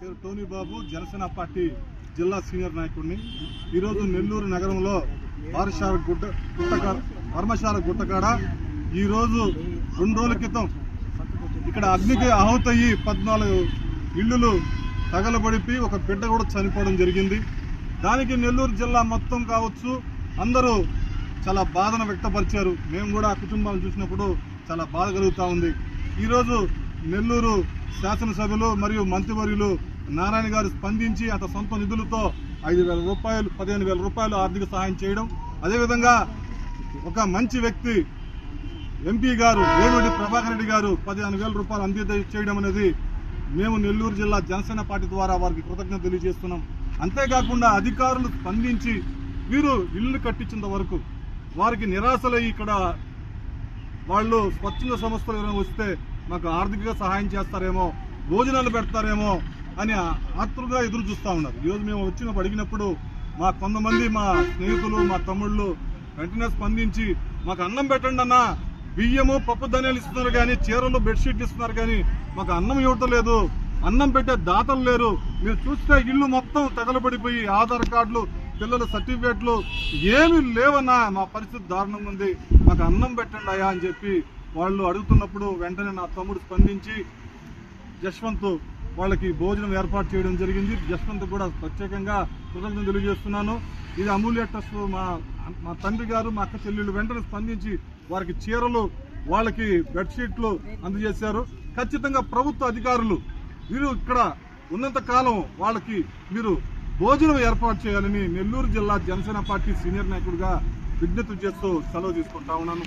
పేరు Tony Babu Janasena party జిల్లా senior నాయకుడిని. ఈరోజు నెల్లూరు నగరంలో పారశాల గుట్ట గుట్టకాడ పరమశాల గుట్టకాడ ఈరోజు రెండు రోజుల క్రితం ఇక్కడ అగ్నికి ఆహుతయ్యి పద్నాలుగు ఇల్లులు తగలబడిపి ఒక బిడ్డ కూడా చనిపోవడం జరిగింది. దానికి నెల్లూరు జిల్లా మొత్తం కావచ్చు అందరూ చాలా బాధను వ్యక్తపరిచారు. మేము కూడా ఆ కుటుంబాలను చూసినప్పుడు చాలా బాధ కలుగుతూ ఉంది. ఈరోజు నెల్లూరు శాసనసభ్యులు మరియు మంత్రివర్యులు నారాయణ గారు స్పందించి అత సొంత నిధులతో ఐదు వేల రూపాయలు పదిహేను వేల రూపాయలు ఆర్థిక సహాయం చేయడం. అదేవిధంగా ఒక మంచి వ్యక్తి ఎంపీ గారు వేణుడి ప్రభాకర్ రెడ్డి గారు పదిహేను వేల రూపాయలు అందిత చేయడం అనేది మేము నెల్లూరు జిల్లా జనసేన పార్టీ ద్వారా వారికి కృతజ్ఞత తెలియజేస్తున్నాం. అంతేకాకుండా అధికారులు స్పందించి వీరు ఇల్లు కట్టించేంత వరకు వారికి నిరాశలై ఇక్కడ వాళ్ళు స్వచ్ఛంద సంస్థలు ఎవరైనా వస్తే మాకు ఆర్థికంగా సహాయం చేస్తారేమో భోజనాలు పెడతారేమో అని ఆతృగా ఎదురు చూస్తూ ఉన్నారు. ఈరోజు మేము వచ్చినప్పుడు అడిగినప్పుడు మా కొంతమంది మా స్నేహితులు మా తమ్ముళ్ళు వెంటనే స్పందించి మాకు అన్నం పెట్టండి అన్న బియ్యము పప్పు ధాన్యాలు ఇస్తున్నారు కానీ చీరలు బెడ్షీట్లు ఇస్తున్నారు కానీ మాకు అన్నం ఇవ్వటం లేదు అన్నం పెట్టే దాతలు లేరు మీరు చూస్తే ఇల్లు మొత్తం తగలబడిపోయి ఆధార్ కార్డులు పిల్లల సర్టిఫికేట్లు ఏమీ లేవన్నా మా పరిస్థితి దారుణంగా ఉంది. మాకు అన్నం పెట్టండి అయ్యా అని చెప్పి వాళ్ళు అడుగుతున్నప్పుడు వెంటనే నా తమ్ముడు స్పందించి జశ్వంత్ వాళ్ళకి భోజనం ఏర్పాటు చేయడం జరిగింది. జశ్వంత్ కూడా ప్రత్యేకంగా కృతజ్ఞత తెలియజేస్తున్నాను. ఇది అమూల్య ట్రస్ట్ మా మా తండ్రి గారు మా అక్క చెల్లెళ్ళు వెంటనే స్పందించి వారికి చీరలు వాళ్ళకి బెడ్షీట్లు అందజేశారు. ఖచ్చితంగా ప్రభుత్వ అధికారులు మీరు ఇక్కడ ఉన్నంత కాలం వాళ్ళకి మీరు భోజనం ఏర్పాటు చేయాలని నెల్లూరు జిల్లా జనసేన పార్టీ సీనియర్ నాయకుడిగా విజ్ఞప్తి చేస్తూ సెలవు తీసుకుంటా ఉన్నాను.